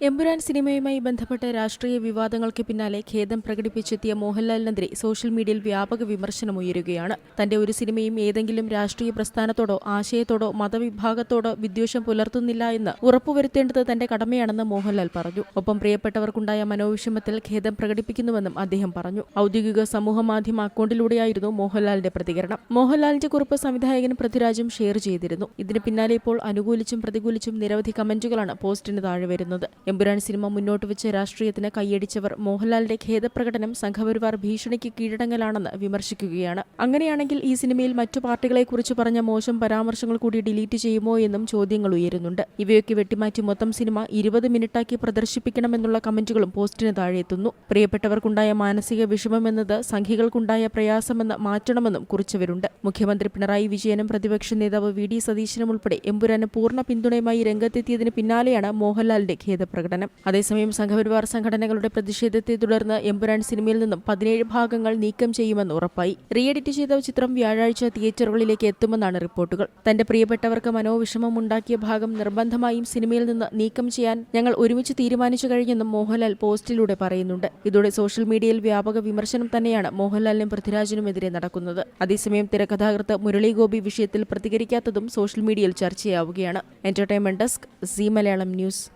എമ്പുരാൻ സിനിമയുമായി ബന്ധപ്പെട്ട രാഷ്ട്രീയ വിവാദങ്ങൾക്ക് പിന്നാലെ ഖേദം പ്രകടിപ്പിച്ചെത്തിയ മോഹൻലാലിനെതിരെ സോഷ്യൽ മീഡിയയിൽ വ്യാപക വിമർശനമുയരുകയാണ് തന്റെ ഒരു സിനിമയും ഏതെങ്കിലും രാഷ്ട്രീയ പ്രസ്ഥാനത്തോടോ ആശയത്തോടോ മതവിഭാഗത്തോടോ വിദ്വേഷം പുലർത്തുന്നില്ല എന്ന് ഉറപ്പുവരുത്തേണ്ടത് തന്റെ കടമയാണെന്ന് മോഹൻലാൽ പറഞ്ഞു. ഒപ്പം പ്രിയപ്പെട്ടവർക്കുണ്ടായ മനോവിഷമത്തിൽ ഖേദം പ്രകടിപ്പിക്കുന്നുവെന്നും അദ്ദേഹം പറഞ്ഞു. ഔദ്യോഗിക സമൂഹ മാധ്യമ അക്കൗണ്ടിലൂടെയായിരുന്നു മോഹൻലാലിന്റെ പ്രതികരണം. മോഹൻലാലിന്റെ കുറിപ്പ് സംവിധായകൻ പൃഥ്വിരാജും ഷെയർ ചെയ്തിരുന്നു. ഇതിന് പിന്നാലെ ഇപ്പോൾ അനുകൂലിച്ചും പ്രതികൂലിച്ചും നിരവധി കമന്റുകളാണ് പോസ്റ്റിന് താഴെ വരുന്നത്. എമ്പുരാൻ സിനിമ മുന്നോട്ട് വെച്ച് രാഷ്ട്രീയത്തിന് കൈയടിച്ചവർ മോഹൻലാലിന്റെ ഖേദപ്രകടനം സംഘപരിവാർ ഭീഷണിക്ക് കീഴടങ്ങലാണെന്ന് വിമർശിക്കുകയാണ്. അങ്ങനെയാണെങ്കിൽ ഈ സിനിമയിൽ മറ്റു പാർട്ടികളെക്കുറിച്ച് പറഞ്ഞ മോശം പരാമർശങ്ങൾ കൂടി ഡിലീറ്റ് ചെയ്യുമോ എന്നും ചോദ്യങ്ങൾ ഉയരുന്നുണ്ട്. ഇവയൊക്കെ വെട്ടിമാറ്റി മൊത്തം സിനിമ ഇരുപത് മിനിറ്റാക്കി പ്രദർശിപ്പിക്കണമെന്നുള്ള കമന്റുകളും പോസ്റ്റിന് താഴെ എത്തുന്നു പ്രിയപ്പെട്ടവർക്കുണ്ടായ മാനസിക വിഷമമെന്നത് സംഘികൾക്കുണ്ടായ പ്രയാസമെന്ന് മാറ്റണമെന്നും കുറിച്ചവരുണ്ട്. മുഖ്യമന്ത്രി പിണറായി വിജയനും പ്രതിപക്ഷ നേതാവ് വി. ഡി. സതീശനും ഉൾപ്പെടെ എമ്പുരാന് പൂർണ പിന്തുണയുമായി രംഗത്തെത്തിയതിന് പിന്നാലെയാണ് മോഹൻലാലിന്റെ ഖേദപ്രകടനം. അതേസമയം സംഘപരിവാർ സംഘടനകളുടെ പ്രതിഷേധത്തെ തുടർന്ന് എമ്പുരാൻ സിനിമയിൽ നിന്നും പതിനേഴ് ഭാഗങ്ങൾ നീക്കം ചെയ്യുമെന്ന് ഉറപ്പായി. റീ എഡിറ്റ് ചെയ്ത ചിത്രം വ്യാഴാഴ്ച തിയേറ്ററുകളിലേക്ക് എത്തുമെന്നാണ് റിപ്പോർട്ടുകൾ. തന്റെ പ്രിയപ്പെട്ടവർക്ക് മനോവിഷമം ഉണ്ടാക്കിയ ഭാഗം നിർബന്ധമായും സിനിമയിൽ നിന്ന് നീക്കം ചെയ്യാൻ ഞങ്ങൾ ഒരുമിച്ച് തീരുമാനിച്ചു കഴിഞ്ഞെന്നും മോഹൻലാൽ പോസ്റ്റിലൂടെ പറയുന്നുണ്ട്. ഇതോടെ സോഷ്യൽ മീഡിയയിൽ വ്യാപക വിമർശനം തന്നെയാണ് മോഹൻലാലിനും പൃഥ്വിരാജിനുമെതിരെ നടക്കുന്നത്. അതേസമയം തിരക്കഥാകൃത്ത് മുരളി ഗോപി വിഷയത്തിൽ പ്രതികരിക്കാത്തതും സോഷ്യൽ മീഡിയയിൽ ചർച്ചയാവുകയാണ്. Entertainment desk Zee Malayalam news